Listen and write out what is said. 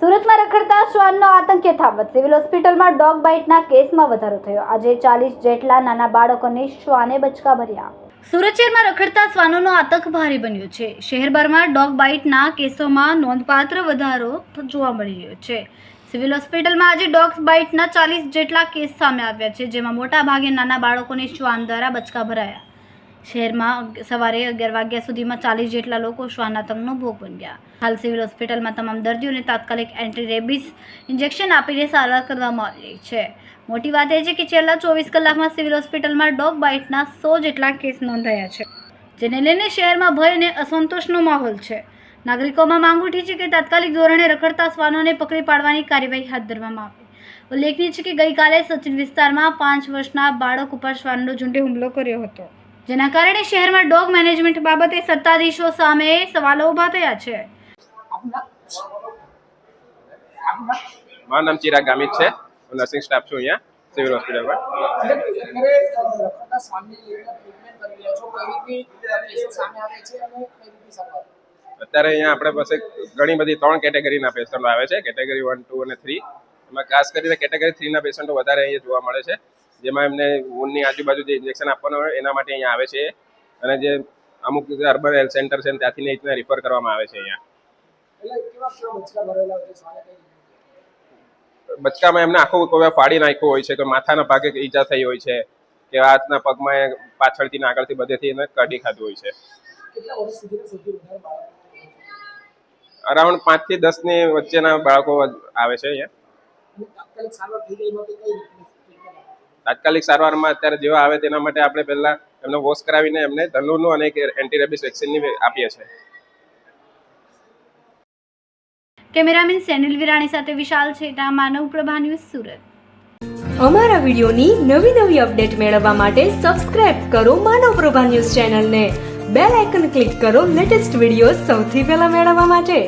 સુરતમાં રખડતા શ્વાનનો આતંક યથાવત સિવિલ હોસ્પિટલમાં ડોગ બાઇટના કેસમાં વધારો થયો. આજે ચાલીસ જેટલા નાના બાળકોને શ્વાને બચકા ભર્યા સુરત શહેરમાં રખડતા શ્વાનોનો આતંક ભારે બન્યો છે. શહેરભરમાં ડોગ બાઇટના કેસોમાં નોંધપાત્ર વધારો જોવા મળી રહ્યો છે. સિવિલ હોસ્પિટલમાં આજે ડોગ બાઇટના ચાલીસ જેટલા કેસ સામે આવ્યા છે, જેમાં મોટા ભાગે નાના બાળકોને શ્વાન દ્વારા બચકા ભરાયા શહેરમાં સવારે અગિયાર વાગ્યા સુધીમાં ચાલીસ જેટલા લોકો શ્વાનાતંગનો ભોગ બન્યા હાલ સિવિલ હોસ્પિટલમાં તમામ દર્દીઓને તાત્કાલિક એન્ટી રેબિસ ઇન્જેક્શન આપીને સારવાર કરવામાં આવી છે. મોટી વાત એ છે કે છેલ્લા ચોવીસ કલાકમાં સિવિલ હોસ્પિટલમાં ડોગ બાઇટના સો જેટલા કેસ નોંધાયા છે, જેને લઈને શહેરમાં ભય અને અસંતોષનો માહોલ છે. નાગરિકોમાં માંગ ઉઠી છે કે તાત્કાલિક ધોરણે રખડતા શ્વાનોને પકડી પાડવાની કાર્યવાહી હાથ ધરવામાં આવે. ઉલ્લેખનીય છે કે ગઈકાલે સચિન વિસ્તારમાં પાંચ વર્ષના બાળક ઉપર શ્વાનનો ઝુંડે હુમલો કર્યો હતો. જેના કારણે શહેરમાં ડોગ મેનેજમેન્ટ બાબતે સત્તાધીશો સામે સવાલો ઊભા થયા છે. મારું નામ ચિરાગ ગામિત છે. હું નર્સિંગ સ્ટાફ છું અહીંયા સિવિલ હોસ્પિટલમાં અત્યારે અહીંયા આપણે પાસે ઘણી બધી ત્રણ કેટેગરીના પેશન્ટો આવે છે. કેટેગરી વન ટુ અને થ્રી એમાં ખાસ કરીને કેટેગરી થ્રીના પેશન્ટો વધારે અહીંયા જોવા મળે છે. જેમાં એમને ઊનની આજુબાજુ જે ઇન્જેક્શન આપવાનું હોય એના માટે અહીંયા આવે છે. અને જે અમુક અર્બન હેલ્થ સેન્ટર છે ત્યાંથી ને રિફર કરવામાં આવે છે અહીંયા. બચકામાં એમને આખું કોઈ ફાડી નાખ્યું હોય છે કે માથાના ભાગે ઈજા થઈ હોય છે કે હાથના પગમાં પાછળથી ને આગળથી બધેથી એને કાઢી ખાધું હોય છે. અરાઉન્ડ પાંચથી દસની વચ્ચેના બાળકો આવે છે અહીંયા. તાત્કાલિક સારવારમાં અત્યારે જેવા આવે તેના માટે આપણે પહેલા એમને વોશ કરાવીને એમને ધનુનું અને એક એન્ટી રેબિસ વેક્સિનની આપીએ છીએ. કેમેરામેન સેનિલ વિરાણી સાથે વિશાલ છેટા માનવ પ્રભા ન્યૂઝ સુરત. અમારા વિડિયોની નવી નવી અપડેટ મેળવવા માટે સબસ્ક્રાઇબ કરો માનવ પ્રભા ન્યૂઝ ચેનલને. બેલ આઇકન ક્લિક કરો લેટેસ્ટ વીડિયો સૌથી પહેલા મેળવવા માટે.